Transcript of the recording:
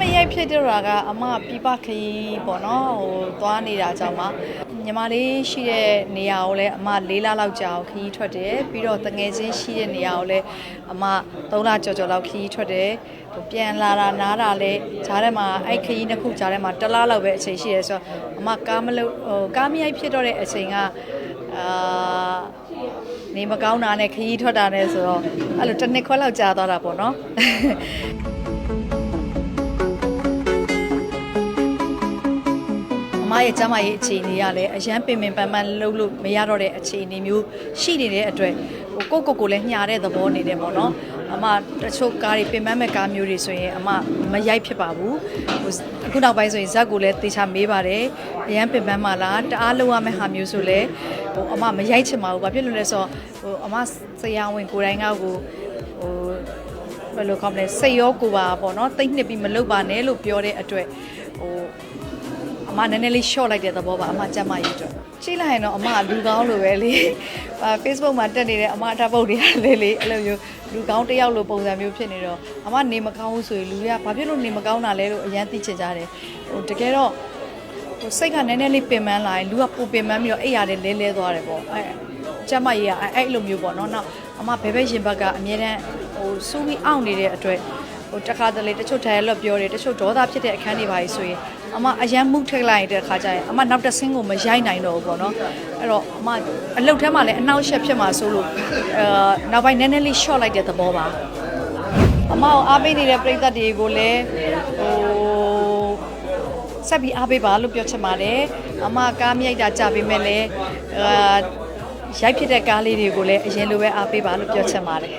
မရိုက်ဖြစ်တော့တာကအမပြပခရီးပေါ့နော်ဟိုသွားနေတာကြောင့်ပါညီမလေးရှိတဲ့နေရာကိုလည်းအမ၄လလောက်ကြာအောင်ခရီးထွက်တယ်ပြီးတော့တငယ်ချင်းရှိတဲ့နေရာကိုလည်းအမ၃လကြော်ကြော်လောက်ခရီးထွက်တယ်ဟိုပြန်လာတာနားတာလည်းဂျားထဲမှာအဲ့ခရီးနှစ်ခုဂျားထဲမှာတစ်လားလောက်ပဲအချိန်ရှိတယ်ဆိုတော့အမကားမလို့ဟိုကားမရိုက်ဖြစ်တော့တဲ့အချိန်ကအာနေမကောင်းတာနဲ့ခရီးထွက်တာနဲ့ဆိုတော့အဲ့လိုတစ်နှစ်ခွဲလောက်ကြာသွားတာပေါ့နော် မရဲ့ကျမရဲ့အခြေအနေကလည်းအရန်ပင်ပင်ပန်းပန်းလှုပ်လို့မရတော့တဲ့အခြေအနေမျိုးရှိနေတဲ့အတွက်ဟိုကိုယ့်ကိုယ်ကိုယ်လည်းညာတဲ့သဘောနေတယ်ပေါ့နော်အမတချို့ကားတွေပင်ပန်းမဲ့ကားမျိုးတွေဆိုရင်အမမရိုက်ဖြစ်ပါဘူးဟိုအခုနောက်ပိုင်းဆိုရင်ဇက်ကိုလည်းတေချာမေးပါတယ်အရန်ပင်ပန်းမှလားတအားလုံးရမယ့်ဟာမျိုးဆိုလဲဟိုအမမရိုက်ချင်ပါဘူးဘာဖြစ်လို့လဲဆိုတော့ဟိုအမဆရာဝန်ကိုယ်တိုင်ကကိုဟိုဘယ်လိုကောင်းမလဲစိတ်ရောကိုယ်ပါပေါ့နော်တိတ်နှစ်ပြီးမလုပ်ပါနဲ့လို့ပြောတဲ့အတွက်ဟိုအ မနည်းနည်းလေး short လိုက်တဲ့သဘောပါအမကြက်မရေးအတွက်ကြည့်လိုက်ရင်တော့အမကလူကောင်းလိုပဲလေအာ Facebook မှာတက်နေတဲ့အမအထပ်ပုတ်တွေကလေလေအဲ့လိုမျိုးလူကောင်းတစ်ယောက်လိုပုံစံမျိုးဖြစ်နေတော့အမနေမကောင်းဘူးဆိုရင်လူတွေကဘာဖြစ်လို့နေမကောင်းတာလဲလို့အရန်သိချင်ကြတယ်ဟိုတကယ်တော့ဟိုစိတ်ကနည်းနည်းလေးပင်ပန်းလာရင်လူကပိုပင်ပန်းပြီးတော့အဲ့ရတဲ့လဲလဲသွားတယ်ပေါ့အဲ့ကျမကြီးကအဲ့အဲ့လိုမျိုးပေါ့နော်နောက်အမဘဲဘဲရင်ဘက်ကအမြဲတမ်းဟိုစူးပြီးအောင့်နေတဲ့အတွက်ဟို တခါတလေတချို့ dialogue ပြောတယ်တချို့ဒေါသဖြစ်တဲ့အခန်းတွေပါကြီးဆိုရင်အမအရန်မှုထက်လိုက်တဲ့အခါကျရင်အမနောက်တစ်ဆင်းကိုမရိုက်နိုင်တော့ဘူးပေါ့နော်အဲ့တော့အမအလုတ်ထဲမှာလည်းအနောက်ရှက်ဖြစ်မှာဆိုလို့အဲနောက်ပိုင်းနည်းနည်းလေး short လိုက်တဲ့သဘောပါအမကိုအားပေးနေတဲ့ပရိသတ်တွေကိုလည်းဟိုဆက်ပြီးအားပေးပါလို့ပြောချင်ပါတယ်အမကားမြိုက်တာကြပေးမဲ့လဲအာရိုက်ဖြစ်တဲ့ကားလေးတွေကိုလည်းအရင်လိုပဲအားပေးပါလို့ပြောချင်ပါတယ်